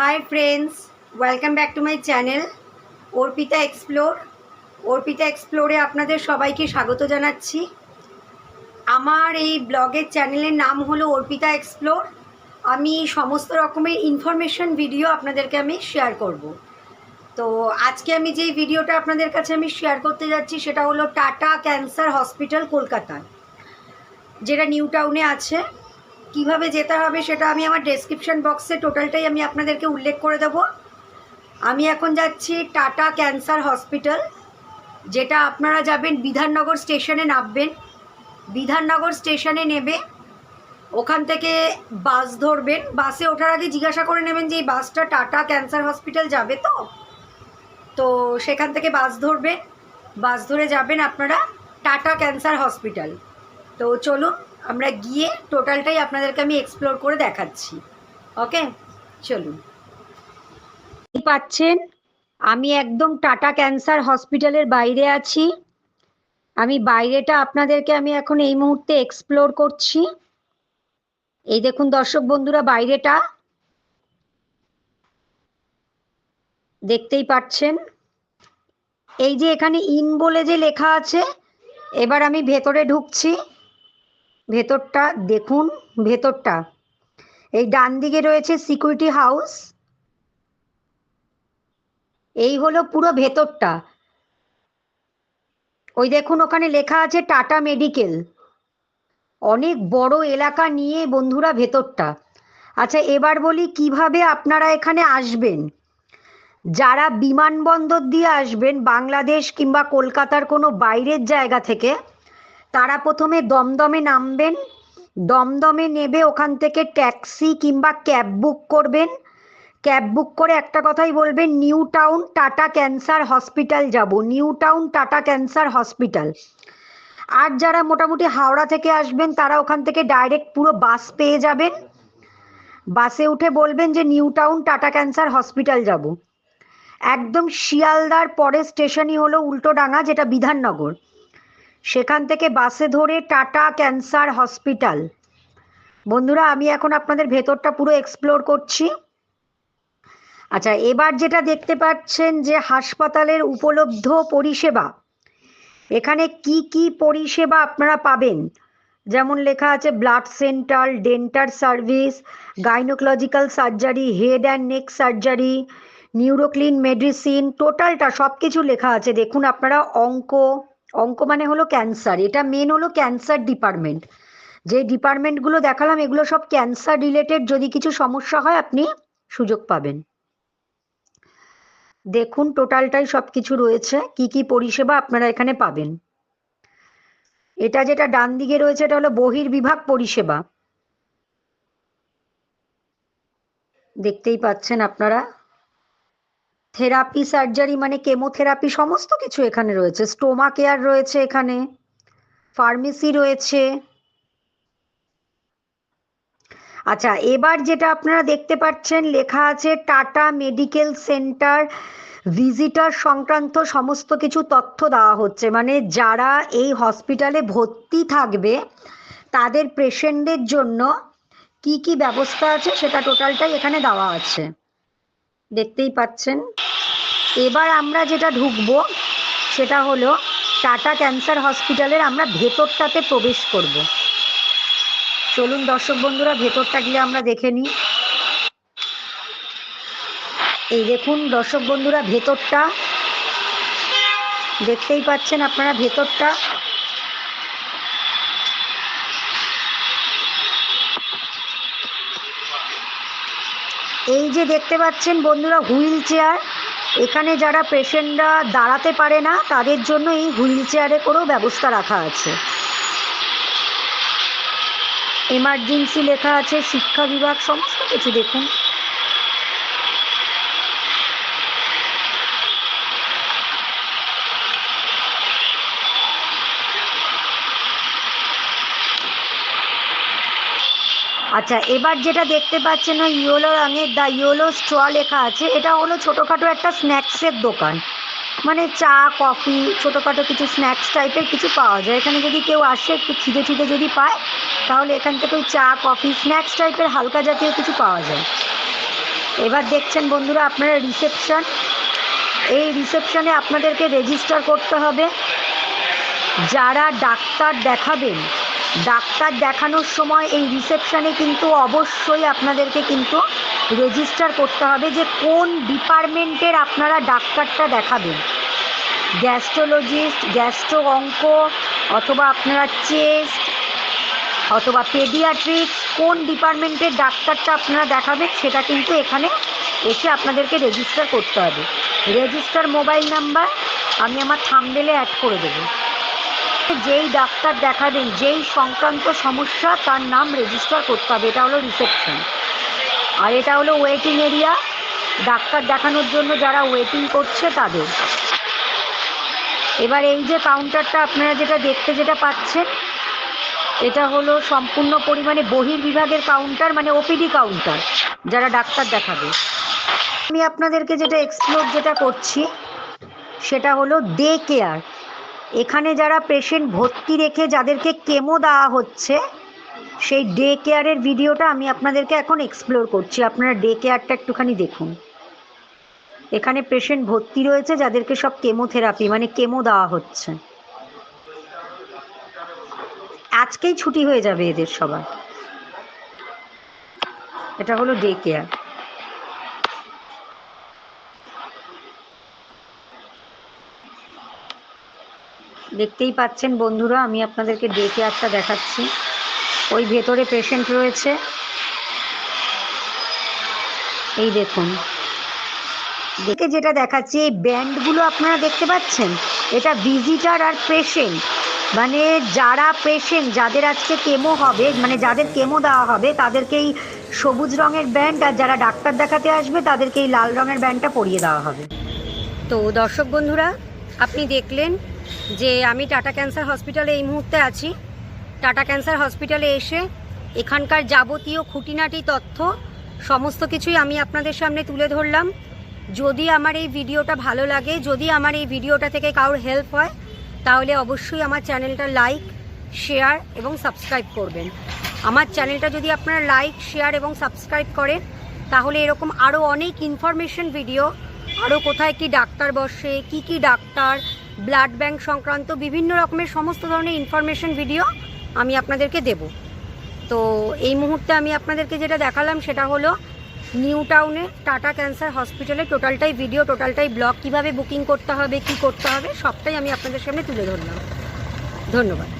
Hi friends welcome back to my channel Arpita explore Arpita এক্সপ্লোরে আপনাদের সবাইকে স্বাগত জানাচ্ছি। আমার এই ব্লগের চ্যানেলের নাম হলো অর্পিতা এক্সপ্লোর আমি সমস্ত রকমের ইনফরমেশন ভিডিও আপনাদেরকে আমি শেয়ার করব। তো আজকে আমি যেই ভিডিওটা আপনাদের কাছে আমি শেয়ার করতে যাচ্ছি, সেটা হলো টাটা ক্যান্সার হসপিটাল কলকাতা। যেটা নিউ টাউনে আছে। কীভাবে যেতে হবে সেটা আমি আমার ডেসক্রিপশন বক্সে টোটালটাই আমি আপনাদেরকে উল্লেখ করে দেব। আমি এখন যাচ্ছি টাটা ক্যান্সার হসপিটাল, যেটা আপনারা যাবেন বিধাননগর স্টেশনে নামবেন। বিধাননগর স্টেশনে নেবে, ওখান থেকে বাস ধরবেন। বাসে ওঠার আগে জিজ্ঞাসা করে নেবেন যে এই বাসটা টাটা ক্যান্সার হসপিটাল যাবে তো? তো সেখান থেকে বাস ধরবেন। বাস ধরে যাবেন আপনারা টাটা ক্যান্সার হসপিটাল। তো চলুন আমরা গিয়ে টোটালটাই আপনাদেরকে আমি এক্সপ্লোর করে দেখাচ্ছি। ওকে চলুন। পাচ্ছেন, আমি একদম টাটা ক্যান্সার হসপিটালের বাইরে আছি। আমি বাইরেটা আপনাদেরকে আমি এখন এই মুহূর্তে এক্সপ্লোর করছি। এই দেখুন দর্শক বন্ধুরা, বাইরেটা। দেখতেই পাচ্ছেন। এই যে এখানে ইন বলে যে লেখা আছে, এবার আমি ভেতরে ঢুকছি। ভেতরটা, দেখুন ভেতরটা। এই ডান দিকে রয়েছে সিকিউরিটি হাউস এই হলো পুরো ভেতরটা। ওই দেখুন, ওখানে লেখা আছে টাটা মেডিকেল। অনেক বড় এলাকা নিয়ে বন্ধুরা ভেতরটা। আচ্ছা এবার বলি কীভাবে আপনারা এখানে আসবেন? যারা বিমানবন্দর দিয়ে আসবেন, বাংলাদেশ কিংবা কলকাতার কোনো বাইরের জায়গা থেকে তারা প্রথমে দমদমে নামবেন, দমদমে নেবে ওখান থেকে ট্যাক্সি কিংবা ক্যাব বুক করবেন। ক্যাব বুক করে একটা কথাই বলবেন, new town Tata cancer hospital যাব। New town Tata cancer hospital. আর যারা মোটামুটি হাওড়া থেকে আসবেন, তারা ওখান থেকে ডাইরেক্ট পুরো বাস পেয়ে যাবেন। বাসে উঠে বলবেন যে, new town Tata cancer hospital যাব। একদম শিয়ালদার পরের স্টেশনই হলো উল্টোডাঙ্গা, যেটা বিধাননগর। সেখান থেকে বাসে ধরে টাটা ক্যান্সার হসপিটাল। বন্ধুরা, আমি এখন আপনাদের ভেতরটা পুরো এক্সপ্লোর করছি। আচ্ছা এবার যেটা দেখতে পাচ্ছেন যে হাসপাতালের উপলব্ধ পরিষেবা। এখানে কি কি পরিষেবা আপনারা পাবেন? যেমন লেখা আছে blood centre dental service gynaecological surgery head and neck surgery নিউরোক্লিন medicine টোটালটা সব কিছু লেখা আছে। দেখুন, আপনারা অঙ্ক অঙ্ক মানে হলো ক্যান্সার এটা মেন হলো ক্যান্সার ডিপার্টমেন্ট যে ডিপার্টমেন্টগুলো দেখালাম, এগুলো সব ক্যান্সার রিলেটেড যদি কিছু সমস্যা হয়, আপনি সুযোগ পাবেন। দেখুন টোটালটাই সব কিছু রয়েছে, কি কি পরিষেবা আপনারা এখানে পাবেন। এটা যেটা ডান দিকে রয়েছে, এটা হলো বহির্বিভাগ পরিষেবা। দেখতেই পাচ্ছেন আপনারা থেরাপি সার্জারি মানে কেমোথেরাপি সমস্ত কিছু এখানে রয়েছে। স্টোমা কেয়ার রয়েছে এখানে ফার্মেসি রয়েছে। আচ্ছা এবার যেটা আপনারা দেখতে পাচ্ছেন, লেখা আছে টাটা মেডিকেল সেন্টার ভিজিটার সংক্রান্ত সমস্ত কিছু তথ্য দেওয়া হচ্ছে। মানে যারা এই হসপিটালে ভর্তি থাকবে, তাদের পেশেন্টদের জন্য কি কি ব্যবস্থা আছে সেটা টোটালটাই এখানে দেওয়া আছে। দেখতেই পাচ্ছেন। এবার আমরা যেটা ঢুকবো, সেটা হলো টাটা ক্যান্সার হসপিটালের আমরা ভেতরটাতে প্রবেশ করব। চলুন দর্শক বন্ধুরা, ভেতরটা গিয়ে আমরা দেখে নিই। এই দেখুন দর্শক বন্ধুরা, ভেতরটা। দেখতেই পাচ্ছেন আপনারা ভেতরটা। এই যে দেখতে পাচ্ছেন বন্ধুরা হুইল চেয়ার, এখানে যারা পেশেন্টরা দাঁড়াতে পারে না, তাদের জন্য এই হুইল চেয়ারে করেও ব্যবস্থা রাখা আছে। এমার্জেন্সি লেখা আছে, শিক্ষা বিভাগ, সমস্ত কিছু দেখুন। আচ্ছা এবার যেটা দেখতে পাচ্ছেন ওই ইয়োলো রঙের দ্য ইয়োলো স্ট্র লেখা আছে, এটা হলো ছোটোখাটো একটা স্ন্যাক্সের দোকান। মানে চা, কফি, ছোটোখাটো কিছু স্ন্যাক্স টাইপের কিছু পাওয়া যায়। এখানে যদি কেউ আসে, একটু খিদে খিদে যদি পায়, তাহলে এখান থেকে ওই চা, কফি, স্ন্যাক্স টাইপের হালকা জাতীয় কিছু পাওয়া যায়। এবার দেখছেন বন্ধুরা, আপনারা রিসেপশন, এই রিসেপশনে আপনাদেরকে রেজিস্টার করতে হবে। যারা ডাক্তার দেখাবেন ডাক্তার দেখানোর সময় এই রিসেপশনে কিন্তু অবশ্যই আপনাদেরকে কিন্তু রেজিস্টার করতে হবে যে কোন ডিপার্টমেন্টের আপনারা ডাক্তারটা দেখাবেন। গ্যাস্ট্রোলজিস্ট গ্যাস্ট্রো অঙ্ক অথবা আপনারা চেস্ট অথবা পেডিয়াট্রিক্স কোন ডিপার্টমেন্টের ডাক্তারটা আপনারা দেখাবেন সেটা কিন্তু এখানে এসে আপনাদেরকে রেজিস্টার করতে হবে। রেজিস্টার মোবাইল নাম্বার আমি আমার থামবেলে অ্যাড করে দেবো। যেই ডাক্তার দেখাবেন যেই সংক্রান্ত সমস্যা, তার নাম রেজিস্টার করতে হবে। এটা হলো রিসেপশন আর এটা হলো ওয়েটিং এরিয়া ডাক্তার দেখানোর জন্য যারা ওয়েটিং করছে, তাদের। এবার এই যে কাউন্টারটা আপনারা যেটা দেখতে যেটা পাচ্ছেন, এটা হলো সম্পূর্ণ পরিমাণে বহির্বিভাগের কাউন্টার মানে ওপিডি কাউন্টার যারা ডাক্তার দেখাবে। আমি আপনাদেরকে যেটা এক্সপ্লোর যেটা করছি, সেটা হলো ডে কেয়ার এখানে যারা পেশেন্ট ভর্তি রেখে যাদেরকে কেমো দেওয়া হচ্ছে, সেই ডে কেয়ারের ভিডিওটা আমি আপনাদেরকে এখন এক্সপ্লোর করছি। আপনারা ডে কেয়ারটা একটুখানি দেখুন। এখানে পেশেন্ট ভর্তি রয়েছে, যাদেরকে সব কেমোথেরাপি মানে কেমো দেওয়া হচ্ছে। আজকেই ছুটি হয়ে যাবে এদের সবার। এটা হলো ডে কেয়ার দেখতেই পাচ্ছেন বন্ধুরা, আমি আপনাদেরকে ডে কেয়ারটা দেখাচ্ছি। ওই ভেতরে পেশেন্ট রয়েছে। এই দেখুন। দেখে যেটা দেখাচ্ছি, এই ব্যান্ডগুলো আপনারা দেখতে পাচ্ছেন? এটা ভিজিটার আর পেশেন্ট মানে যারা পেশেন্ট যাদের আজকে কেমো হবে মানে যাদের কেমো দেওয়া হবে তাদেরকে এই সবুজ রঙের ব্যান্ড, আর যারা ডাক্তার দেখাতে আসবে তাদেরকে এই লাল রঙের ব্যান্ডটা পরিয়ে দেওয়া হবে। তো দর্শক বন্ধুরা, আপনি দেখলেন যে আমি টাটা ক্যান্সার হসপিটালে এই মুহূর্তে আছি। টাটা ক্যান্সার হসপিটালে এসে এখানকার যাবতীয় খুঁটিনাটি, তথ্য, সমস্ত কিছুই আমি আপনাদের সামনে তুলে ধরলাম। যদি আমার এই ভিডিওটা ভালো লাগে, যদি আমার এই ভিডিওটা থেকে কারোর হেল্প হয়, তাহলে অবশ্যই আমার চ্যানেলটা লাইক শেয়ার এবং সাবস্ক্রাইব করবেন। আমার চ্যানেলটা যদি আপনারা লাইক শেয়ার এবং সাবস্ক্রাইব করেন, তাহলে এরকম আরও অনেক ইনফরমেশন ভিডিও আরও কোথায় কি ডাক্তার বসে, কি কি ডাক্তার ব্লাড ব্যাংক সংক্রান্ত বিভিন্ন রকমের সমস্ত ধরনের ইনফরমেশন ভিডিও আমি আপনাদেরকে দেব। তো এই মুহূর্তে আমি আপনাদেরকে যেটা দেখালাম সেটা হলো নিউ টাউনে টাটা ক্যান্সার হসপিটালে টোটালটাই ভিডিও টোটালটাই ব্লগ, কীভাবে বুকিং করতে হবে, কি করতে হবে, সবটাই আমি আপনাদের সামনে তুলে ধরলাম। ধন্যবাদ।